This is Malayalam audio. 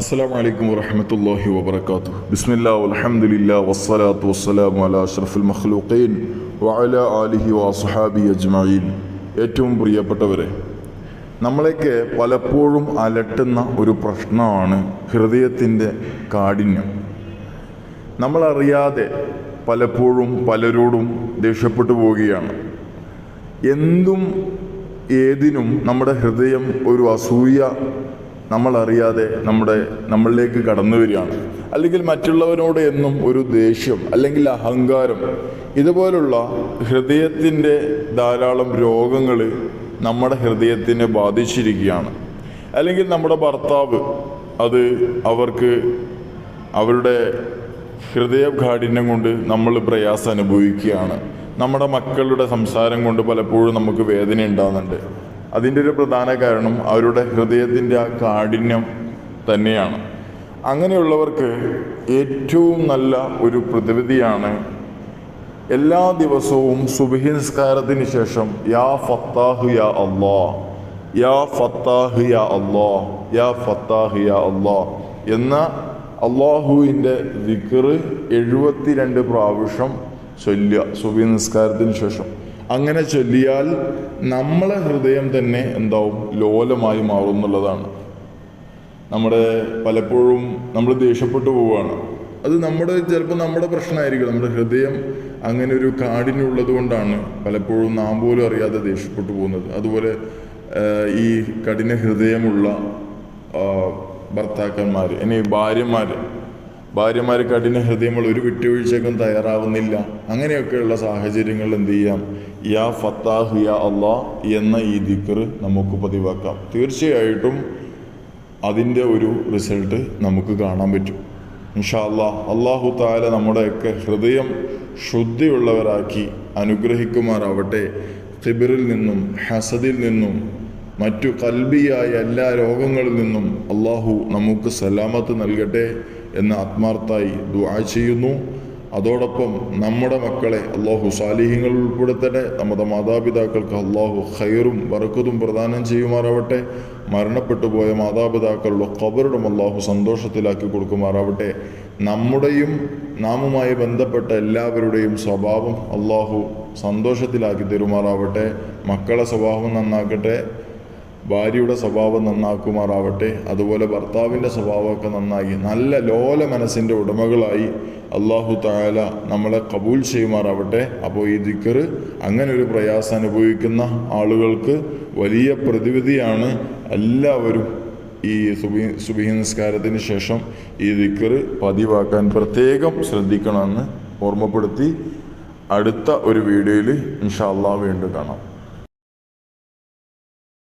അസ്സാം വലൈക്കും വറഹമത്തല്ലാഹി വബർക്കാത്തു ബിസ്മില്ലാ അൽഹംദുലില്ലാ വസ്സലാത്തു വസ്സലാമു അലാ അഷ്റഫുൽ മഖ്ലൂഖീൻ വഅല ആലിഹി വസ്ഹാബി അജ്മഈൻ. ഏറ്റവും പ്രിയപ്പെട്ടവരെ നമ്മളെയൊക്കെ പലപ്പോഴും അലട്ടുന്ന ഒരു പ്രശ്നമാണ് ഹൃദയത്തിന്റെ കാഠിന്യം. നമ്മളറിയാതെ പലപ്പോഴും പലരോടും ദേഷ്യപ്പെട്ടു പോവുകയാണ്. എന്തും ഏതിനും നമ്മുടെ ഹൃദയം ഒരു അസൂയ നമ്മളറിയാതെ നമ്മുടെ നമ്മളിലേക്ക് കടന്നു വരികയാണ്. അല്ലെങ്കിൽ മറ്റുള്ളവരോട് എന്നും ഒരു ദേഷ്യം അല്ലെങ്കിൽ അഹങ്കാരം. ഇതുപോലുള്ള ഹൃദയത്തിന്റെ ധാരാളം രോഗങ്ങൾ നമ്മുടെ ഹൃദയത്തിനെ ബാധിച്ചിരിക്കുകയാണ്. അല്ലെങ്കിൽ നമ്മുടെ ഭർത്താവ് അത് അവർക്ക് അവരുടെ ഹൃദയകാഠിന്യം കൊണ്ട് നമ്മൾ പ്രയാസം അനുഭവിക്കുകയാണ്. നമ്മുടെ മക്കളുടെ സംസാരം കൊണ്ട് പലപ്പോഴും നമുക്ക് വേദന ഉണ്ടാകുന്നുണ്ട്. അതിന്റെ ഒരു പ്രധാന കാരണം അവരുടെ ഹൃദയത്തിന്റെ ആ കാഠിന്യം തന്നെയാണ്. അങ്ങനെയുള്ളവർക്ക് ഏറ്റവും നല്ല ഒരു പ്രതിവിധിയാണ് എല്ലാ ദിവസവും സുബഹി നിസ്കാരത്തിന് ശേഷം യാ ഫത്താഹ് യാ അള്ളാ യാ ഫത്താഹ് യാ അള്ളാ യാ ഫത്താഹ് യാ അള്ളാ എന്ന അള്ളാഹുവിന്റെ ദിക്കറ് എഴുപത്തിരണ്ട് പ്രാവശ്യം ചൊല്ലുക സുബഹി നിസ്കാരത്തിന് ശേഷം. അങ്ങനെ ചൊല്ലിയാൽ നമ്മളെ ഹൃദയം തന്നെ എന്താവും? ലോലമായി മാറും എന്നുള്ളതാണ്. നമ്മുടെ പലപ്പോഴും നമ്മൾ ദേഷ്യപ്പെട്ടു പോവുകയാണ്. അത് നമ്മുടെ ചിലപ്പോൾ നമ്മുടെ പ്രശ്നമായിരിക്കും. നമ്മുടെ ഹൃദയം അങ്ങനെ ഒരു കാടിനുള്ളത് കൊണ്ടാണ് പലപ്പോഴും നാം പോലും അറിയാതെ ദേഷ്യപ്പെട്ടു പോകുന്നത്. അതുപോലെ ഈ കഠിന ഹൃദയമുള്ള ഭർത്താക്കന്മാർ ഇനി ഭാര്യമാർ ഭാര്യമാർ കഠിന ഹൃദയമുള്ള ഒരു വിട്ടുവീഴ്ചയ്ക്കും തയ്യാറാവുന്നില്ല. അങ്ങനെയൊക്കെയുള്ള സാഹചര്യങ്ങൾ എന്ത് ചെയ്യാം? യാ ഫത്താഹ് യാ അള്ളാ എന്ന ഈ ദിക്കർ നമുക്ക് പതിവാക്കാം. തീർച്ചയായിട്ടും അതിന്റെ ഒരു റിസൾട്ട് നമുക്ക് കാണാൻ പറ്റും. ഇൻഷാ അല്ലാ അള്ളാഹു താല നമ്മുടെയൊക്കെ ഹൃദയം ശുദ്ധിയുള്ളവരാക്കി അനുഗ്രഹിക്കുമാറാവട്ടെ. തിബിറിൽ നിന്നും ഹസദിൽ നിന്നും മറ്റു കൽബിയായ എല്ലാ രോഗങ്ങളിൽ നിന്നും അള്ളാഹു നമുക്ക് സലാമത്ത് നൽകട്ടെ. എന്ന് ആത്മാർത്ഥായി ദുആ ചെയ്യുന്നു. അതോടൊപ്പം നമ്മുടെ മക്കളെ അള്ളാഹു സാലിഹ്യങ്ങൾ ഉൾപ്പെടുത്തട്ടെ. നമ്മുടെ മാതാപിതാക്കൾക്ക് അള്ളാഹു ഖൈറും ബറക്കതും പ്രദാനം ചെയ്യുമാറാവട്ടെ. മരണപ്പെട്ടു പോയ മാതാപിതാക്കളുടെ ഖബറും അള്ളാഹു സന്തോഷത്തിലാക്കി കൊടുക്കുമാറാവട്ടെ. നമ്മുടെയും നാമുമായി ബന്ധപ്പെട്ട എല്ലാവരുടെയും സ്വഭാവം അള്ളാഹു സന്തോഷത്തിലാക്കി തരുമാറാവട്ടെ. മക്കളെ സ്വഭാവം നന്നാക്കട്ടെ. ഭാര്യയുടെ സ്വഭാവം നന്നാക്കുമാറാവട്ടെ അതുപോലെ ഭർത്താവിന്റെ സ്വഭാവമൊക്കെ നന്നായി നല്ല ലോല മനസ്സിന്റെ ഉടമകളായി അള്ളാഹു താല നമ്മളെ കബൂൽ ചെയ്യുമാറാവട്ടെ. അപ്പോൾ ഈ ദിക്കർ അങ്ങനെ ഒരു പ്രയാസം അനുഭവിക്കുന്ന ആളുകൾക്ക് വലിയ പ്രതിവിധിയാണ് എല്ലാവരും ഈ സുബി സുബഹി നിസ്കാരത്തിന് ശേഷം ഈ ദിക്കർ പതിവാക്കാൻ പ്രത്യേകം ശ്രദ്ധിക്കണമെന്ന് ഓർമ്മപ്പെടുത്തി അടുത്ത ഒരു വീഡിയോയിൽ ഇൻഷാ വീണ്ടും കാണാം.